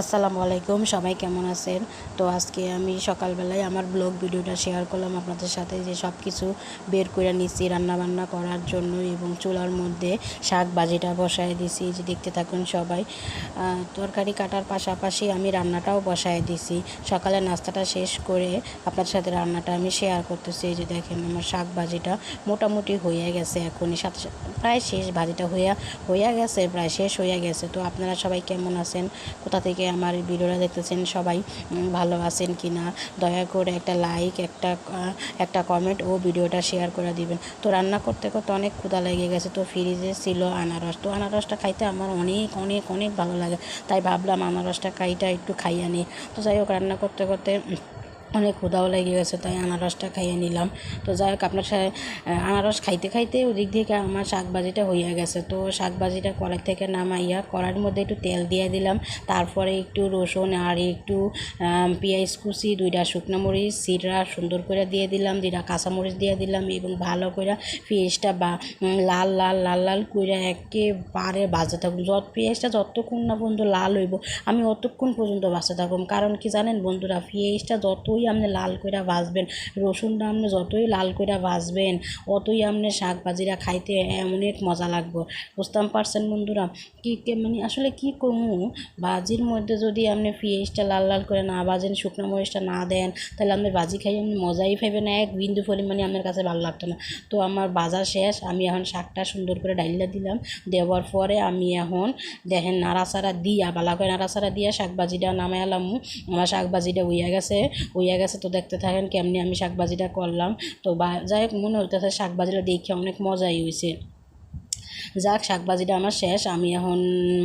আসসালামু আলাইকুম, সবাই কেমন আছেন? তো আজকে আমি সকালবেলায় আমার ব্লগ ভিডিওটা শেয়ার করলাম আপনাদের সাথে যে সব কিছু বের করে নিচ্ছি রান্নাবান্না করার জন্য এবং চুলার মধ্যে শাক ভাজিটা বসায় দিছি যে দেখতে থাকুন সবাই। তরকারি কাটার পাশাপাশি আমি রান্নাটাও বসায় দিছি। সকালে নাস্তাটা শেষ করে আপনার সাথে রান্নাটা আমি শেয়ার করতেছি, এই যে দেখেন আমার শাক ভাজিটা মোটামুটি হয়ে গেছে এখনই। সাথে প্রায় শেষ ভাজিটা হইয়া হইয়া গেছে, প্রায় শেষ হইয়া গেছে। তো আপনারা সবাই কেমন আছেন? কোথা থেকে আমার এই ভিডিওটা দেখতেছেন, সবাই ভালো আছেন কি না দয়া করে একটা লাইক একটা একটা কমেন্ট ও ভিডিওটা শেয়ার করে দিবেন। তো রান্না করতে করতে অনেক ক্ষুদা লেগে গেছে, তো ফ্রিজে ছিল আনারস। তো আনারসটা খাইতে আমার অনেক অনেক অনেক ভালো লাগে। তাই ভাবলাম আনারসটা খাইটা একটু খাইয়া নিই। তো যাই হোক, রান্না করতে করতে অনেক ক্ষুদাও লেগে গেছে, তাই আনারসটা খাইয়ে নিলাম। তো যাই হোক, আপনার আনারস খাইতে খাইতে ওদিক থেকে আমার শাক ভাজিটা হইয়া গেছে। তো শাক ভাজিটা কড়াই থেকে নামাইয়া কড়াইয়ের মধ্যে একটু তেল দিয়ে দিলাম। তারপরে একটু রসুন আর একটু পেঁয়াজ কুচি, দুইটা শুকনো মরিচ, জিরা সুন্দর করে দিয়ে দিলাম, দুইটা কাঁচামরিচ দিয়ে দিলাম এবং ভালো করে পেঁয়াজটা বা লাল লাল লাল লাল করে একেবারে ভাজতে থাকুন। যত পেঁয়াজটা যতক্ষণ না পর্যন্ত লাল হইব, আমি অতক্ষণ পর্যন্ত ভাজতে থাকুম। কারণ কি জানেন বন্ধুরা, পেঁয়াজটা যতই আপনি লাল করে ভাজবেন রসুনটা আপনি যতই লাল করে ভাজবেন, অতই আপনি শাক ভাজিরা খাইতে অনেক মজা লাগবে। বুঝতাম পারছেন বন্ধুরা? কি মানে আসলে কি করব ভাজির মধ্যে যদি আপনি পেঁয়াজটা লাল লাল করে না ভাজেন, শুকনো মরিচটা না দেন, তাহলে আপনি ভাজি খাই আপনি মজাই পাইবেন এক বিন্দু পরিমাণে আপনার কাছে ভালো লাগতো না। তো আমার ভাজা শেষ, আমি এখন শাকটা সুন্দর করে ডাইলা দিলাম। দেওয়ার পরে আমি এখন দেখেন নাড়াচাড়া দিয়া বালা করে নাড়াচাড়া দিয়া শাক ভাজিটা নামাই আলাম আমার শাক ভাজিটা উইয়া গেছে উইয়া গেছে তো দেখতে থাকেন কেমনি আমি শাকবাজিটা করলাম। তো বা, যাই হোক, মনে হইতেছে শাকবাজিটা দেখে অনেক মজাই হয়েছে যাক শাকভাজিটা আমার শেষ। আমি এখন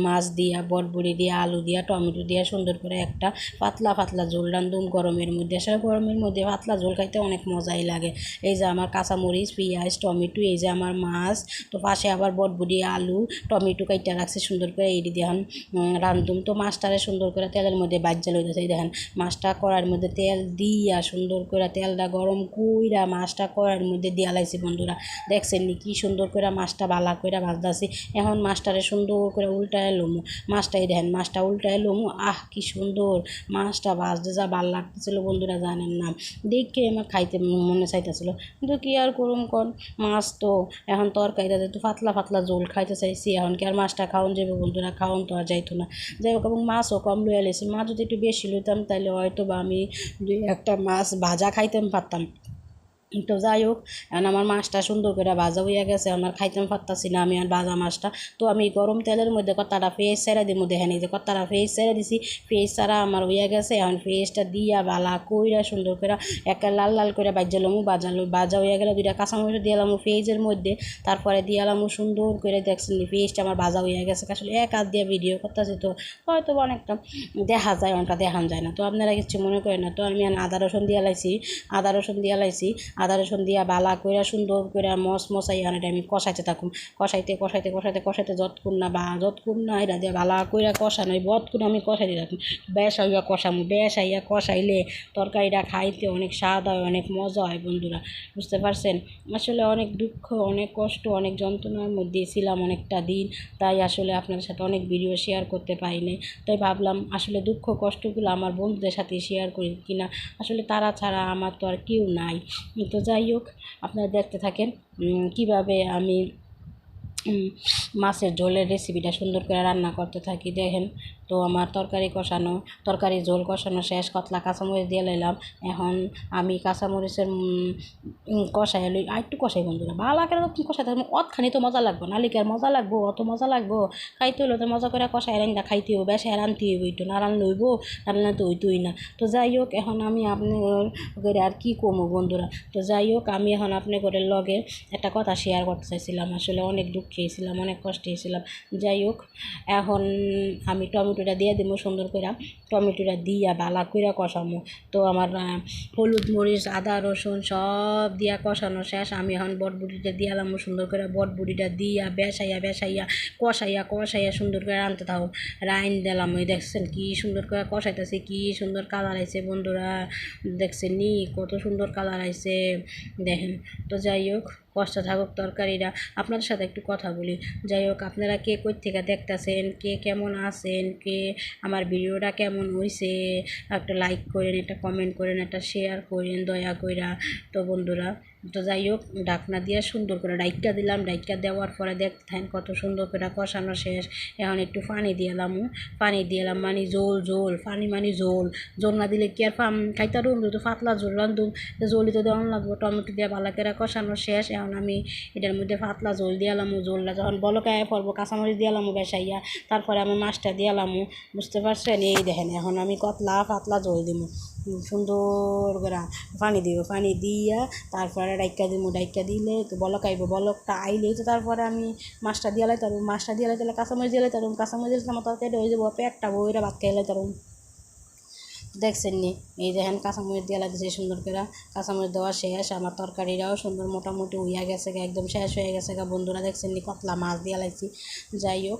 মাছ দিয়া বটবড়ি দিয়া, আলু দিয়া, টমেটো দিয়া সুন্দর করে একটা পাতলা পাতলা ঝোল রান্ধুম গরমের মধ্যে আসলে গরমের মধ্যে পাতলা ঝোল খাইতে অনেক মজাই লাগে। এই যে আমার কাঁচামরিচ, পেঁয়াজ, টমেটো, এই যে আমার মাছ, তো পাশে আবার বটবড়ি আলু, টমেটো কাইটা রাখছে সুন্দর করে এই দিয়ে এখন রান্ধুম তো মাছটারে সুন্দর করে তেলের মধ্যে বাজ্যা লইতেছে দেখেন, মাছটা করার মধ্যে তেল দিয়া সুন্দর করে তেলটা গরম কইরা মাছটা করার মধ্যে দিয়া লাইছি বন্ধুরা। দেখছেন নি কি সুন্দর করে মাছটা বালা করে ভাজতেছি এখন মাছটারে সুন্দর করে উল্টায় লমু। মাছটাই দেখেন, মাছটা উল্টায় লমু। আহ, কি সুন্দর! মাছটা ভাজতে যা ভালো লাগতেছিল, বন্ধুরা জানেন না। দেখে আমার খাইতে মনে চাইতেছিল। কিন্তু কি আর করুম কন? মাছ তো এখন তরকারিটা যেহেতু পাতলা পাতলা জোল খাইতে চাইছি, এখন কি আর মাছটা খাওয়ান যাবে বন্ধুরা? খাওয়ান তো আর যাইতো না। যাই হোক, এবং মাছও কম লইয়া লেছি মাছ যদি একটু বেশি লইতাম তাহলে হয়তো বা আমি দুই একটা মাছ ভাজা খাইতাম, পারতাম। তো যাই হোক, এখন আমার মাছটা সুন্দর করে ভাজা হইয়া গেছে, আমার খাইতাম পারতাছি না আমি আর ভাজা মাছটা। তো আমি গরম তেলের মধ্যে কত্তাটা পেঁয়াজ ছেড়ে দিব দেখেন যে কত্তাটা পেঁয়াজ ছেড়ে দিছি পেঁয়াজ ছাড়া আমার হইয়া গেছে, এখন পেঁয়াজটা দিয়া বালা কইরা সুন্দর করে একটা লাল লাল করে বাজালাম বাজালো বাজা হইয়া গেলে দুইটা কাঁচামরিচ দিয়ালাম পেঁয়াজের মধ্যে, তারপরে দিয়ালাম সুন্দর করে দেখছেন পেঁয়াজটা আমার ভাজা হইয়া গেছে, আসলে এক হাত দিয়ে ভিডিও করতেছি তো, হয়তো অনেকটা দেখা যায়, অনেকটা দেখান যায় না। তো আপনারা কিছু মনে করেন না, তো আমি আদা রসুন দিয়া লাইছি, আদা রসুন দিয়া লাইছি আদা, রসুন দিয়া বালা কইরা সুন্দর করে মস মশাই আনাটা আমি কষাইতে থাকুম। কষাইতে কষাইতে কষাইতে কষাইতে যতক্ষণ না বা যতক্ষণ না এটা দিয়ে বালা কইরা কষানো যতক্ষণ আমি কষাইতে থাকুম। বেশ হইয়া কষামু হইয়া কষাইলে তরকারিটা খাইতে অনেক স্বাদ হয়, অনেক মজা হয় বন্ধুরা, বুঝতে পারছেন? আসলে অনেক দুঃখ, অনেক কষ্ট, অনেক যন্ত্রণার মধ্যে ছিলাম অনেকটা দিন, তাই আসলে আপনার সাথে অনেক ভিডিও শেয়ার করতে পারিনি। তাই ভাবলাম আসলে দুঃখ, কষ্টগুলো আমার বন্ধুদের সাথে শেয়ার করি কিনা? আসলে তারা ছাড়া আমার তো আর কেউ নাই। তো যাই হোক, আপনারা দেখতে থাকেন কীভাবে আমি মাছের ঝোলের রেসিপিটা সুন্দর করে রান্না করতে থাকি। দেখেন তো আমার তরকারি কষানো, তরকারি ঝোল কষানো শেষ, কতলা কাঁচামরিচ দিয়ে লাইলাম। এখন আমি কাঁচামরিচের কষাই লই আর একটু কষাই বন্ধুরা। ভালো করে তুমি কষাই থাকবে অতখানি তো মজা লাগবো, নালিকার মজা লাগবো, অত মজা লাগবো। খাইতে হইল তো মজা করে কষাই রান্না খাইতে হবে বেশ রানতে হইব একটু, না রান লইব রান্না তো হইতোই না। তো যাই হোক, এখন আমি আপনার আর কি কমো বন্ধুরা? তো যাই হোক, আমি এখন আপনি করে লগে একটা কথা শেয়ার করতে চাইছিলাম। আসলে অনেক দুঃখে ছিলাম অনেক কষ্টে ছিলাম যাই হোক, এখন আমি টমেটোটা দিয়ে দেবো সুন্দর করে টমেটোটা দিয়া বালা কইরা কষামো। তো আমার হলুদ মরিচ, আদা, রসুন সব দিয়া কষানো শেষ। আমি এখন বটবুটিটা দিয়ালাম সুন্দর করে বটবুটিটা দিয়া বেসাইয়া বেসাইয়া কষাইয়া কষাইয়া সুন্দর করে রানতে থাকো। রাইন দিলাম ওই দেখছেন কি সুন্দর করে কষাইতেছে, কি সুন্দর কালার আইছে বন্ধুরা। দেখছেন নি কত সুন্দর কালার আইছে। দেখেন, তো যাই হোক। কষ্ট থাকুক তরকারিরা। আপনাদের সাথে একটু কথা বলি। যাই হোক, আপনারা কে কোথ থেকে দেখতেছেন? কে কেমন আছেন? কে আমার ভিডিওটা কেমন হয়েছে একটা লাইক করেন, একটা কমেন্ট করেন, একটা শেয়ার করেন, দয়া কইরা। তো বন্ধুরা তো যাই হোক ডাকনা দিয়ে সুন্দর করে ডাইকা দিলাম। ডাইকা দেওয়ার পরে দেখতেন কত সুন্দর করে কষানো শেষ। এখন একটু পানি দিলাম পানি দিলাম মানে জোল জোল পানি মানে জোল জোল না দিলে কি আর ফাম খাইতারুম যদি পাতলা জোল রান্ধুম। তো জলই তো দেওয়ান লাগবো। টমেটো দিয়ে ভালো করে কষানো শেষ। এখন আমি এটার মধ্যে পাতলা জল দিয়ালাম জোলটা যখন বলকায় পড়ব, কাঁচামরিচ দিয়ালাম বেসাইয়া। তারপরে আমি মাছটা দিয়ালাম বুঝতে পারছেন? এই দেখেন, এখন আমি কতলা পাতলা জল দিব সুন্দর করে পানি দিব পানি দিয়া তারপরে ডাইকা দিব ডাইকা দিলে তো বলক আইব বলকটা আইলেই তো তারপরে আমি মাছটা দিয়ে লাইতে পারব মাছটা দিয়ে লাইতে কাঁচামরিচ দিয়ে লাইতে পারব কাঁচামরিচ দিলে আমার তরকারি হয়ে যাব পেটটা বইরা ভাত খাই লাইতে পারব দেখছেন নি? এই দেখেন কাঁচামরিচ দিয়ে লাগছে সুন্দর করে কাঁচামরিচ দেওয়া শেষ আমার তরকারিটাও সুন্দর মোটামুটি হইয়া গেছে গা, একদম শেষ হয়ে গেছে বন্ধুরা দেখছেন নি? কতলা মাছ দিয়ে লাগছি যাই হোক